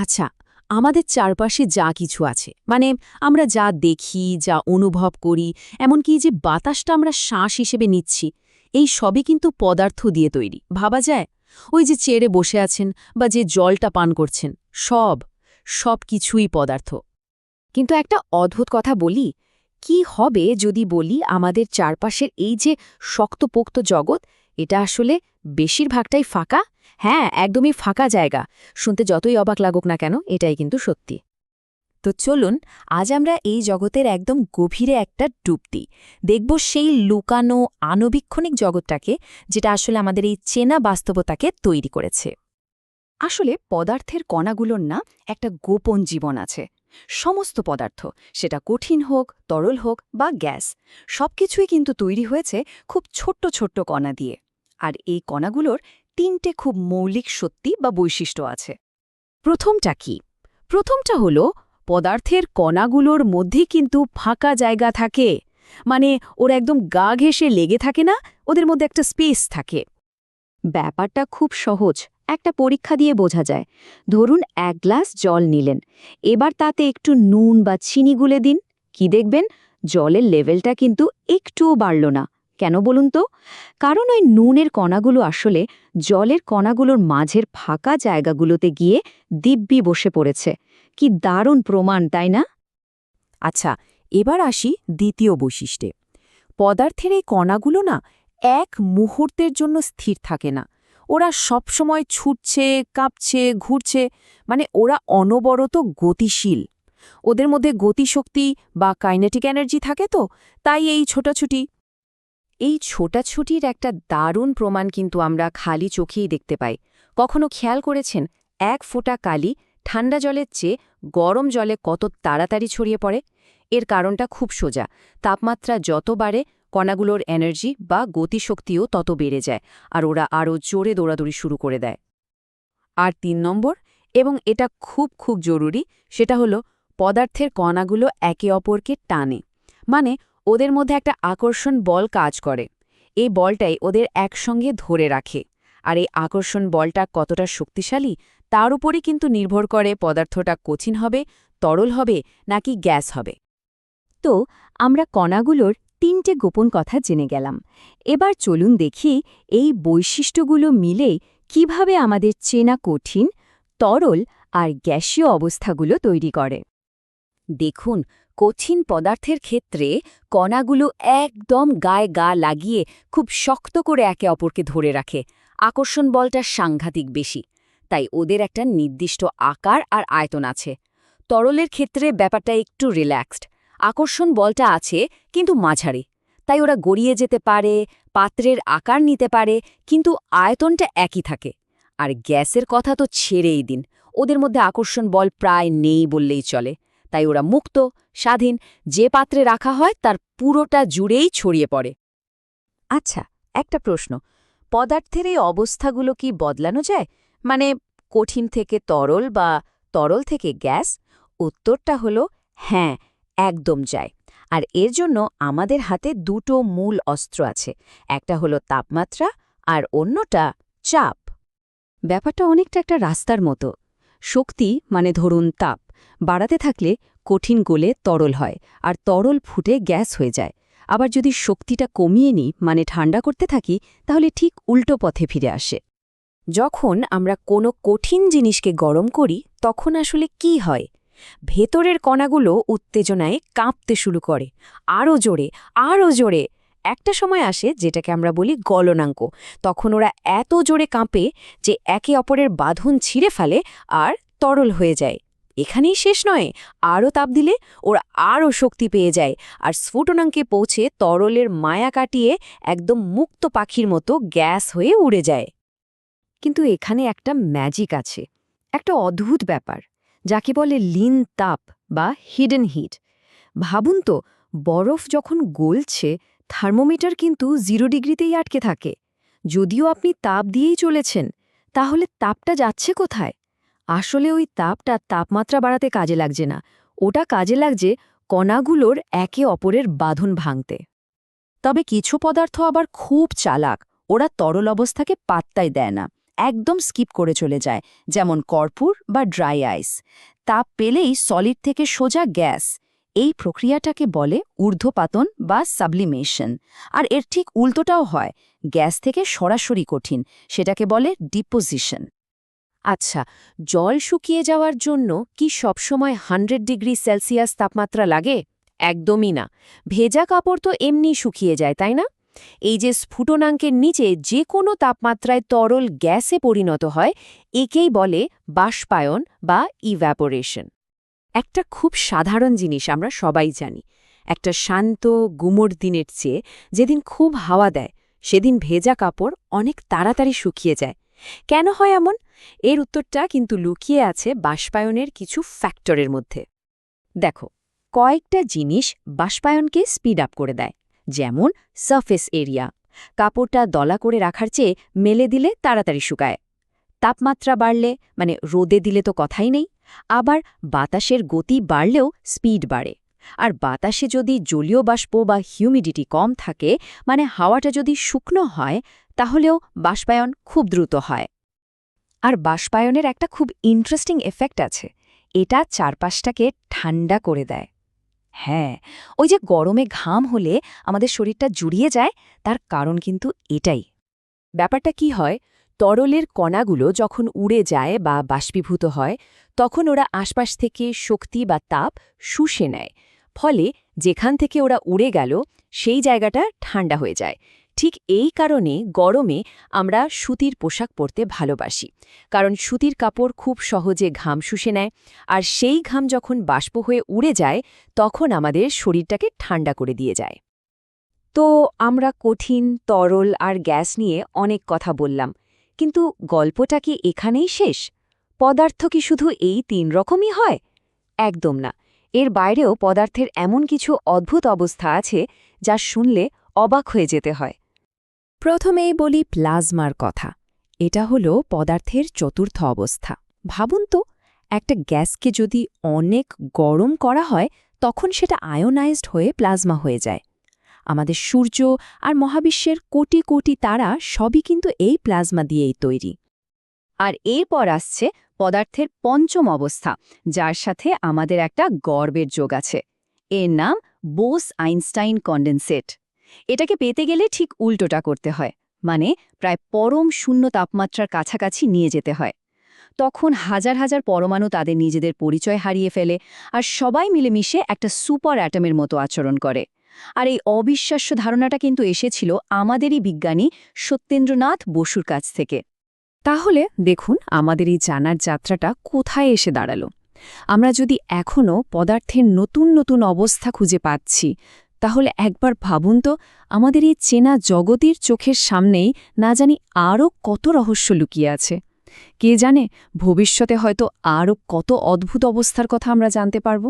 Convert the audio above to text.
আচ্ছা আমাদের চারপাশে যা কিছু আছে মানে আমরা যা দেখি, যা অনুভব করি, এমনকি যে বাতাসটা আমরা শ্বাস হিসেবে নিচ্ছি, এই সবই কিন্তু পদার্থ দিয়ে তৈরি, ভাবা যায়? ওই যে চেয়ারে বসে আছেন বা যে জলটা পান করছেন, সব সব কিছুই পদার্থ। কিন্তু একটা অদ্ভুত কথা বলি, কি হবে যদি বলি আমাদের চারপাশের এই যে শক্তপোক্ত জগৎ, এটা আসলে বেশিরভাগটাই ফাঁকা। হ্যাঁ একদমই ফাঁকা জায়গা। শুনতে যতই অবাক লাগুক না কেন, এটাই কিন্তু সত্যি। তো চলুন, আজ আমরা এই জগতের একদম গভীরে একটা ডুব দিই। দেখব সেই লুকানো, আণবিক্ষণিক জগৎটাকে, যেটা আসলে আমাদের এই চেনা বাস্তবতাকে তৈরি করেছে। আসলে পদার্থের কণাগুলোর না একটা গোপন জীবন আছে। সমস্ত পদার্থ, সেটা কঠিন হোক, তরল হোক বা গ্যাস, সবকিছুই কিন্তু তৈরি হয়েছে খুব ছোট্ট ছোট্ট কণা দিয়ে। আর এই কণাগুলোর তিনটে খুব মৌলিক সত্যি বা বৈশিষ্ট্য আছে। প্রথমটা কি? প্রথমটা হলো, পদার্থের কণাগুলোর মধ্যে কিন্তু ফাঁকা জায়গা থাকে। মানে ওরা একদম গা ঘেঁষে লেগে থাকে না, ওদের মধ্যে একটা স্পেস থাকে। ব্যাপারটা খুব সহজ, একটা পরীক্ষা দিয়ে বোঝা যায়। ধরুন এক গ্লাস জল নিলেন, এবার তাতে একটু নুন বা চিনি গুলে দিন। কি দেখবেন? জলের লেভেলটা কিন্তু একটুও বাড়ল না। কেন বলুন তো? কারণ ওই নুনের কণাগুলো আসলে জলের কণাগুলোর মাঝের ফাঁকা জায়গাগুলোতে গিয়ে দিব্যি বসে পড়েছে। কি দারুণ প্রমাণ, তাই না? আচ্ছা এবার আসি দ্বিতীয় বৈশিষ্ট্যে। পদার্থের এই কণাগুলো না এক মুহূর্তের জন্য স্থির থাকে না। ওরা সবসময় ছুটছে, কাঁপছে, ঘুরছে মানে ওরা অনবরত গতিশীল। ওদের মধ্যে গতিশক্তি বা কাইনেটিক এনার্জি থাকে তো, তাই এই ছোটাছুটি এই ছোটাছুটির একটা দারুণ প্রমাণ কিন্তু আমরা খালি চোখেই দেখতে পাই। কখনো খেয়াল করেছেন? এক ফোঁটা কালি, ঠান্ডা জলের চেয়ে গরম জলে কত তাড়াতাড়ি ছড়িয়ে পড়ে? এর কারণটা খুব সোজা। তাপমাত্রা যত বাড়ে, কণাগুলোর এনার্জি বা গতিশক্তিও তত বেড়ে যায়, আর ওরা আরও জোরে দৌড়াদৌড়ি শুরু করে দেয়। আর তিন নম্বর, এবং এটা খুব খুব জরুরি, সেটা হলো পদার্থের কণাগুলো একে অপরকে টানে। মানে ওদের মধ্যে একটা আকর্ষণ বল কাজ করে। এই বলটাই ওদের একসঙ্গে ধরে রাখে। আর এই আকর্ষণ বলটা কতটা শক্তিশালী, তার উপরই কিন্তু নির্ভর করে পদার্থটা কঠিন হবে, তরল হবে, নাকি গ্যাস হবে। তো, আমরা কণাগুলোর তিনটে গোপন কথা জেনে গেলাম। এবার চলুন দেখি এই বৈশিষ্ট্যগুলো মিলে কীভাবে আমাদের চেনা কঠিন, তরল আর গ্যাসীয় অবস্থাগুলো তৈরি করে। দেখুন কঠিন পদার্থের ক্ষেত্রে কণাগুলো একদম গায়ে গা লাগিয়ে খুব শক্ত করে একে অপরকে ধরে রাখে। আকর্ষণ বলটা সাংঘাতিক বেশি, তাই ওদের একটা নির্দিষ্ট আকার আর আয়তন আছে। তরলের ক্ষেত্রে ব্যাপারটা একটু রিল্যাক্সড আকর্ষণ বলটা আছে কিন্তু মাঝারি, তাই ওরা গড়িয়ে যেতে পারে, পাত্রের আকার নিতে পারে, কিন্তু আয়তনটা একই থাকে। আর গ্যাসের কথা তো ছেড়েই দিন, ওদের মধ্যে আকর্ষণ বল প্রায় নেই বললেই চলে। তাই ওরা মুক্ত, স্বাধীন, যে পাত্রে রাখা হয় তার পুরোটা জুড়েই ছড়িয়ে পড়ে। আচ্ছা একটা প্রশ্ন। পদার্থের এই অবস্থাগুলো কি বদলানো যায়? মানে কঠিন থেকে তরল বা তরল থেকে গ্যাস? উত্তরটা হলো হ্যাঁ একদম যায়। আর এর জন্য আমাদের হাতে দুটো মূল অস্ত্র আছে। একটা হলো তাপমাত্রা আর অন্যটা চাপ। ব্যাপারটা অনেকটা একটা রাস্তার মতো। শক্তি মানে ধরুন তাপ। বাড়াতে থাকলে কঠিন গোলে তরল হয় আর তরল ফুটে গ্যাস হয়ে যায়। আবার যদি শক্তিটা কমিয়ে নিই মানে ঠান্ডা করতে থাকি, তাহলে ঠিক উল্টো পথে ফিরে আসে। যখন আমরা কোনো কঠিন জিনিসকে গরম করি, তখন আসলে কি হয়? ভেতরের কণাগুলো উত্তেজনায় কাঁপতে শুরু করে, আরও জোরে আরও জোরে। একটা সময় আসে যেটাকে আমরা বলি গলনাঙ্ক। তখন ওরা এত জোরে কাঁপে যে একে অপরের বাঁধন ছিঁড়ে ফেলে আর তরল হয়ে যায়। এখানেই শেষ নয়, আরও তাপ দিলে ওরা আরও শক্তি পেয়ে যায় আর স্ফুটনাঙ্কে পৌঁছে তরলের মায়া কাটিয়ে একদম মুক্ত পাখির মতো গ্যাস হয়ে উড়ে যায়। কিন্তু এখানে একটা ম্যাজিক আছে, একটা অদ্ভুত ব্যাপার, যাকে বলে লিন তাপ বা হিডেন হিট ভাবুন তো, বরফ যখন গলছে থার্মোমিটার কিন্তু জিরো ডিগ্রিতেই আটকে থাকে। যদিও আপনি তাপ দিয়েই চলেছেন, তাহলে তাপটা যাচ্ছে কোথায়? আসলে ওই তাপটা তাপমাত্রা বাড়াতে কাজে লাগছে না। ওটা কাজে লাগছে কণাগুলোর একে অপরের বাঁধন ভাঙতে। তবে কিছু পদার্থ আবার খুব চালাক, ওরা তরল অবস্থাকে পাত্তাই দেয় না, একদম স্কিপ করে চলে যায়, যেমন কর্পূর বা ড্রাই আইস। তাপ পেলেই সলিড থেকে সোজা গ্যাস, এই প্রক্রিয়াটাকে বলে ঊর্ধ্বপাতন বা সাবলিমেশন। আর এর ঠিক উল্টোটাও হয়, গ্যাস থেকে সরাসরি কঠিন, সেটাকে বলে ডিপোজিশন। আচ্ছা জল শুকিয়ে যাওয়ার জন্য কি সবসময় হান্ড্রেড ডিগ্রি সেলসিয়াস তাপমাত্রা লাগে? একদমই না। ভেজা কাপড় তো এমনি শুকিয়ে যায়, তাই না? এই যে স্ফুটনাঙ্কের নিচে যে কোনো তাপমাত্রায় তরল গ্যাসে পরিণত হয়, একেই বলে বাষ্পায়ন বা ইভ্যাপোরেশন একটা খুব সাধারণ জিনিস আমরা সবাই জানি। একটা শান্ত, গুমোট দিনের চেয়ে যেদিন খুব হাওয়া দেয়, সেদিন ভেজা কাপড় অনেক তাড়াতাড়ি শুকিয়ে যায়। কেন হয় এমন? এর উত্তরটা কিন্তু লুকিয়ে আছে বাষ্পায়নের কিছু ফ্যাক্টরের মধ্যে। দেখো, কয়েকটা জিনিস বাষ্পায়নকে স্পিড আপ করে দেয়, যেমন সারফেস এরিয়া। কাপড়টা দলা করে রাখার চেয়ে মেলে দিলে তাড়াতাড়ি শুকায়। তাপমাত্রা বাড়লে মানে রোদে দিলে তো কথাই নেই, আবার বাতাসের গতি বাড়লেও স্পিড বাড়ে। আর বাতাসে যদি জলীয় বাষ্প বা হিউমিডিটি কম থাকে মানে হাওয়াটা যদি শুকনো হয়, তাহলেও বাষ্পায়ন খুব দ্রুত হয়। আর বাষ্পায়নের একটা খুব ইন্টারেস্টিং এফেক্ট আছে। এটা চারপাশটাকে ঠান্ডা করে দেয়। হ্যাঁ ওই যে গরমে ঘাম হলে আমাদের শরীরটা জুড়িয়ে যায়, তার কারণ কিন্তু এটাই। ব্যাপারটা কি হয়, তরলের কণাগুলো যখন উড়ে যায় বা বাষ্পীভূত হয়, তখন ওরা আশপাশ থেকে শক্তি বা তাপ শুষে নেয়। ফলে যেখান থেকে ওরা উড়ে গেল, সেই জায়গাটা ঠান্ডা হয়ে যায়। ঠিক এই কারণে গরমে আমরা সুতির পোশাক পরতে ভালোবাসি। কারণ সুতির কাপড় খুব সহজে ঘাম শুষে নেয়, আর সেই ঘাম যখন বাষ্প হয়ে উড়ে যায়, তখন আমাদের শরীরটাকে ঠান্ডা করে দিয়ে যায়। তো আমরা কঠিন, তরল আর গ্যাস নিয়ে অনেক কথা বললাম, কিন্তু গল্পটা কি এখানেই শেষ? পদার্থ কি শুধু এই তিন রকমই হয়? একদম না। এর বাইরেও পদার্থের এমন কিছু অদ্ভুত অবস্থা আছে যা শুনলে অবাক হয়ে যেতে হয়। প্রথমেই বলি প্লাজমার কথা। এটা হলো পদার্থের চতুর্থ অবস্থা। ভাবুন তো, একটা গ্যাসকে যদি অনেক গরম করা হয়, তখন সেটা আয়োনাইজড হয়ে প্লাজমা হয়ে যায়। আমাদের সূর্য আর মহাবিশ্বের কোটি কোটি তারা সবই কিন্তু এই প্লাজমা দিয়েই তৈরি। আর এরপর আসছে পদার্থের পঞ্চম অবস্থা, যার সাথে আমাদের একটা গর্বের যোগ আছে। এর নাম বোস আইনস্টাইন কন্ডেনসেট। এটাকে পেতে গেলে ঠিক উল্টোটা করতে হয় মানে প্রায় পরম শূন্য তাপমাত্রার কাছাকাছি নিয়ে যেতে হয়। তখন হাজার হাজার পরমাণু তাদের নিজেদের পরিচয় হারিয়ে ফেলে আর সবাই মিলেমিশে একটা সুপার অ্যাটমের মতো আচরণ করে। আর এই অবিশ্বাস্য ধারণাটা কিন্তু এসেছিল আমাদেরই বিজ্ঞানী সত্যেন্দ্রনাথ বসুর কাছ থেকে। তাহলে দেখুন আমাদের এই জানার যাত্রাটা কোথায় এসে দাঁড়াল। আমরা যদি এখনও পদার্থের নতুন নতুন অবস্থা খুঁজে পাচ্ছি, তাহলে একবার ভাবুন তো আমাদের এই চেনা জগতের চোখের সামনেই না জানি আরও কত রহস্য লুকিয়ে আছে। কে জানে ভবিষ্যতে হয়তো আরও কত অদ্ভুত অবস্থার কথা আমরা জানতে পারব।